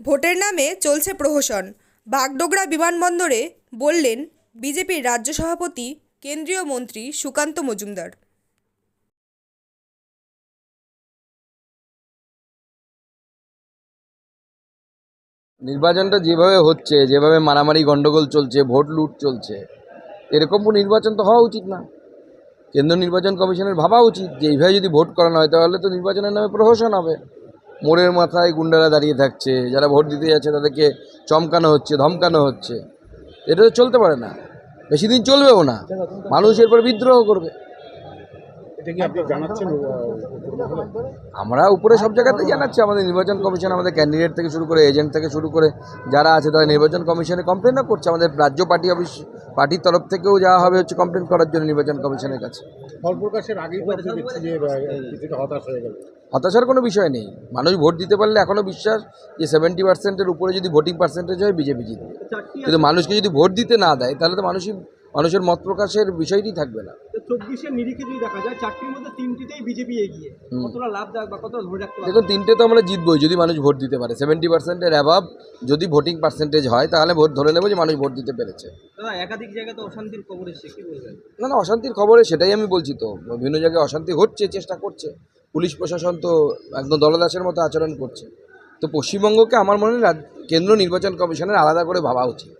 ভোটের নামে চলছে প্রহসন। বাগডোগরা বিমানবন্দরে বললেন বিজেপির রাজ্য সভাপতি, কেন্দ্রীয় মন্ত্রী সুকান্ত মজুমদার। নির্বাচনটা যেভাবে হচ্ছে, যেভাবে মারামারি গন্ডগোল চলছে, ভোট লুট চলছে এরকম নির্বাচন তো হওয়া উচিত না। কেন্দ্র নির্বাচন কমিশনের ভাবা উচিত যে, এইভাবে যদি ভোট করানো হয়, তাহলে তো নির্বাচনের নামে প্রহসন হবে। মোড়ের মাথায় গুন্ডারা দাঁড়িয়ে থাকছে যারা ভোট দিতে যাচ্ছে তাদেরকে চমকানো হচ্ছে ধমকানো হচ্ছে। এটা তো চলতে পারে না। বেশি দিন চলবেও না। মানুষ এরপর বিদ্রোহ করবে। আমরা উপরে সব জায়গাতেই জানাচ্ছি আমাদের নির্বাচন কমিশন আমাদের ক্যান্ডিডেট থেকে শুরু করে এজেন্ট থেকে শুরু করে যারা আছে তারা নির্বাচন কমিশনে কমপ্লেনও করছে। আমাদের রাজ্য পার্টি অফিস পার্টির তরফ থেকেও যাওয়া হবে হচ্ছে কমপ্লেন করার জন্য নির্বাচন কমিশনের কাছে। ফল প্রকাশের আগেই হতাশ হয়ে গেল। হতাশার কোনো বিষয় নেই। মানুষ ভোট দিতে পারলে এখনও বিশ্বাস যে সেভেন্টি পার্সেন্টের উপরে যদি ভোটিং পার্সেন্টেজ হয় বিজেপি জিতবে। কিন্তু মানুষকে যদি ভোট দিতে না দেয় তাহলে তো মানুষই মানুষের মত প্রকাশের বিষয়টি থাকবে না। দেখুন তিনটে তো আমরা জিতবই যদি মানুষ ভোট দিতে পারে। সেভেন্টি পার্সেন্টের অ্যাভাব যদি ভোটিং পার্সেন্টেজ হয় তাহলে ভোট ধরে নেব যে মানুষ ভোট দিতে পেরেছে। একাধিক জায়গায় তো অশান্তির খবর এসছে না না অশান্তির খবরে সেটাই আমি বলছি তো। বিভিন্ন জায়গায় অশান্তি হচ্ছে চেষ্টা করছে। পুলিশ প্রশাসন তো একদম দলদাসের মতো আচরণ করছে। তো পশ্চিমবঙ্গকে আমার মনে হয় কেন্দ্র নির্বাচন কমিশনের আলাদা করে ভাবা উচিত।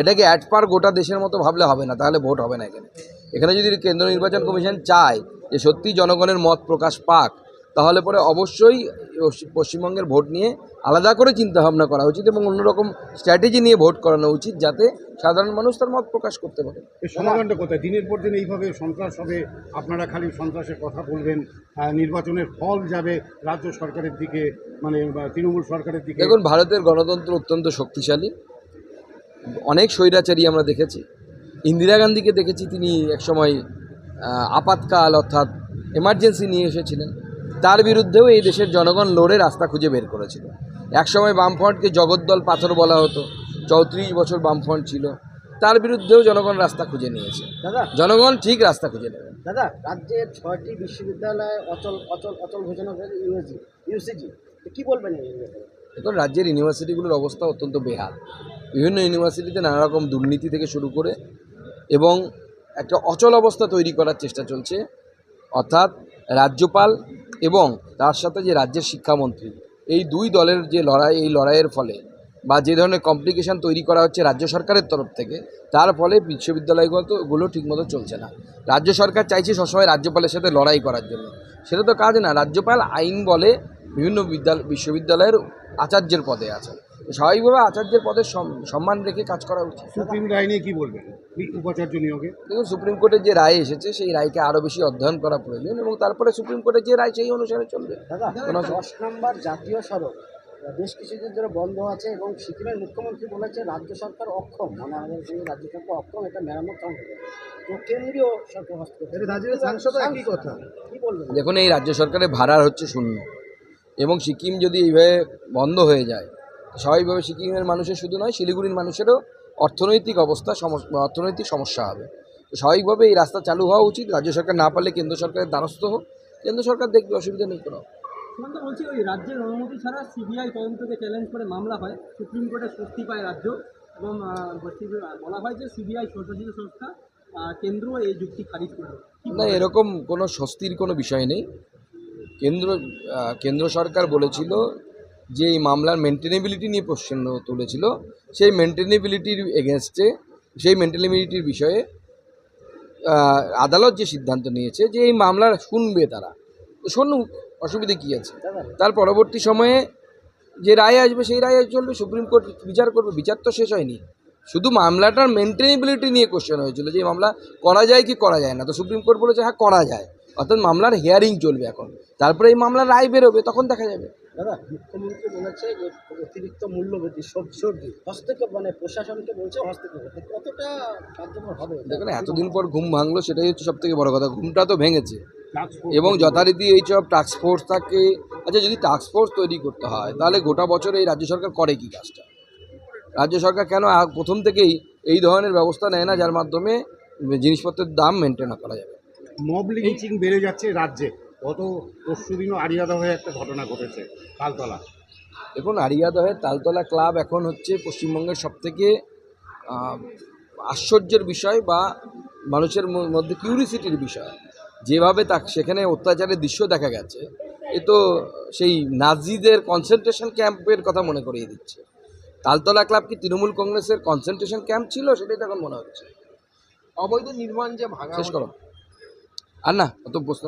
এটাকে অ্যাট পার গোটা দেশের মতো ভাবলে হবে না, তাহলে ভোট হবে না এখানে। এখানে যদি কেন্দ্র নির্বাচন কমিশন চায় যে সত্যি জনগণের মত প্রকাশ পাক তাহলে পরে অবশ্যই পশ্চিমবঙ্গের ভোট নিয়ে আলাদা করে চিন্তা ভাবনা করা উচিত এবং অন্যরকম স্ট্র্যাটেজি নিয়ে ভোট করানো উচিত যাতে সাধারণ মানুষ তার মত প্রকাশ করতে পারে। সমাধানটা কোথায়? দিনের পর দিন এইভাবে সন্ত্রাস হবে আপনারা খালি সন্ত্রাসের কথা বলবেন নির্বাচনের ফল যাবে রাজ্য সরকারের দিকে মানে তৃণমূল সরকারের দিকে। দেখুন ভারতের গণতন্ত্র অত্যন্ত শক্তিশালী। অনেক স্বৈরাচারী আমরা দেখেছি। ইন্দিরা গান্ধীকে দেখেছি তিনি একসময় আপাতকাল অর্থাৎ এমার্জেন্সি নিয়ে এসেছিলেন। তার বিরুদ্ধেও এই দেশের জনগণ লড়ে রাস্তা খুঁজে বের করেছিল। একসময় বামফ্রন্টকে জগদ্দল পাথর বলা হতো চৌত্রিশ বছর বামফ্রন্ট ছিল। তার বিরুদ্ধেও জনগণ রাস্তা খুঁজে নিয়েছে। দাদা। জনগণ ঠিক রাস্তা খুঁজে নেবে। দাদা রাজ্যের ছয়টি বিশ্ববিদ্যালয় অচল অচল অচল ঘোষণা করেছে ইউএসজি ইউসিজি। কি বলবেন এখন রাজ্যের ইউনিভার্সিটিগুলোর অবস্থা অত্যন্ত বেহাল। বিভিন্ন ইউনিভার্সিটিতে নানা রকম দুর্নীতি থেকে শুরু করে এবং একটা অচল অবস্থা তৈরি করার চেষ্টা চলছে। অর্থাৎ রাজ্যপাল এবং তার সাথে যে রাজ্যের শিক্ষামন্ত্রী, এই দুই দলের যে লড়াই, এই লড়াইয়ের ফলে বা যে ধরনের কমপ্লিকেশন তৈরি করা হচ্ছে রাজ্য সরকারের তরফ থেকে, তার ফলে বিশ্ববিদ্যালয়গুলো ঠিকমতো চলছে না। রাজ্য সরকার চাইছে সবসময় রাজ্যপালের সাথে লড়াই করার জন্য। সেটা তো কাজ না। রাজ্যপাল আইন বলে বিভিন্ন বিদ্যালয় বিশ্ববিদ্যালয়ের আচার্যের পদে আছেন। স্বাভাবিকভাবে আচার্যের পদের সম- সম্মান রেখে কাজ করা উচিত। সুপ্রিম রায় নিয়ে কি বলবেন? উপাচার্য নিয়োগে? দেখুন সুপ্রিম কোর্টের যে রায় এসেছে সেই রায়কে আরও বেশি অধ্যয়ন করা প্রয়োজন এবং তারপরে সুপ্রিম কোর্টের যে রায় সেই অনুসারে চলবে। দাদা দশ নম্বর জাতীয় সড়ক। বেশ কিছুদিন ধরে বন্ধ আছে এবং সিকিমের মুখ্যমন্ত্রী বলেছে রাজ্য সরকার অক্ষম। মানে আমাদের যে রাজ্য সরকার অক্ষম এটা মেরামত সম্ভব তো কেন্দ্রীয় সরকার রাজ্যের সাংসদ। একই কথা? কি বলবেন? দেখুন এই রাজ্য সরকারের ভাড়ার হচ্ছে শূন্য এবং সিকিম যদি এইভাবে বন্ধ হয়ে যায় স্বাভাবিকভাবে সিকিমের মানুষের শুধু নয় শিলিগুড়ির মানুষেরও অর্থনৈতিক অবস্থা অর্থনৈতিক সমস্যা হবে। তো স্বাভাবিকভাবে এই রাস্তা চালু হওয়া উচিত। রাজ্য সরকার না পারলে কেন্দ্র সরকারের দ্বারস্থ হোক। কেন্দ্র সরকার দেখবে অসুবিধা নেই কোনো। সুমন্ত বলছি ওই রাজ্যের অনুমতি ছাড়া সিবিআই তদন্তকে চ্যালেঞ্জ করে মামলা হয়। সুপ্রিম কোর্টে স্বস্তি পায় রাজ্য এবং বলা হয় যে সিবিআই স্বশাসিত সংস্থা কেন্দ্র এই যুক্তি খারিজ করবে কি না এরকম কোনো স্বস্তির কোনো বিষয় নেই। কেন্দ্র কেন্দ্র সরকার বলেছিল যে এই মামলার মেনটেনেবিলিটি নিয়ে প্রশ্ন তুলেছিল, সেই মেনটেনেবিলিটির এগেনস্টে সেই মেনটেনেবিলিটির বিষয়ে আদালত যে সিদ্ধান্ত নিয়েছে যে এই মামলার শুনবে তারা। তো শুনুক, অসুবিধে কী আছে? তার পরবর্তী সময়ে যে রায় আসবে, সেই রায় চলবে, সুপ্রিম কোর্ট বিচার করবে, বিচার তো শেষ হয়নি। শুধু মামলাটার মেনটেনেবিলিটি নিয়ে কোশ্চেন হয়েছিল যে মামলা করা যায় কি করা যায় না। তো সুপ্রিম কোর্ট বলেছে হ্যাঁ করা যায়। অর্থাৎ মামলার হিয়ারিং চলবে এখন। তারপরে এই মামলার রায় বেরোবে, তখন দেখা যাবে। দাদা মুখ্যমন্ত্রী বলেছে যে অতিরিক্ত মূল্যবৃদ্ধি সবজি সবজি। হস্তক্ষেপ মানে প্রশাসনকে বলছে হস্তক্ষেপ। করতে। কতটা কার্যকর হবে? দেখুন এতদিন পর ঘুম ভাঙলো সেটাই হচ্ছে সব থেকে বড় কথা। ঘুমটা তো ভেঙেছে। এবং যথারীতি এই সব টাস্ক ফোর্স থাকে আচ্ছা যদি টাস্ক ফোর্স তৈরি করতে হয় তাহলে গোটা বছর এই রাজ্য সরকার করে কি কাজটা? রাজ্য সরকার কেন প্রথম থেকেই এই ধরনের ব্যবস্থা নেয় না যার মাধ্যমে জিনিসপত্রের দাম মেনটেন করা যাবে? মব লিঞ্চিং বেড়ে যাচ্ছে রাজ্যে। গত পরশু দিনও আরিয়াদা হয়ে একটা ঘটনা ঘটেছে তালতলা। দেখুন আরিয়াদহের তালতলা ক্লাব এখন হচ্ছে পশ্চিমবঙ্গের সবথেকে আশ্চর্যের বিষয় বা মানুষের মধ্যে কিউরিসিটির বিষয়। যেভাবে তা সেখানে অত্যাচারের দৃশ্য দেখা গেছে এ তো সেই নাজিদের কনসেন্ট্রেশন ক্যাম্পের কথা মনে করিয়ে দিচ্ছে। তালতলা ক্লাব কি তৃণমূল কংগ্রেসের কনসেন্ট্রেশন ক্যাম্প ছিল? সেটাই তো এখন মনে হচ্ছে। অবৈধ নির্মাণ যে ভাঙা শেষ করো। আর না অত প্রশ্ন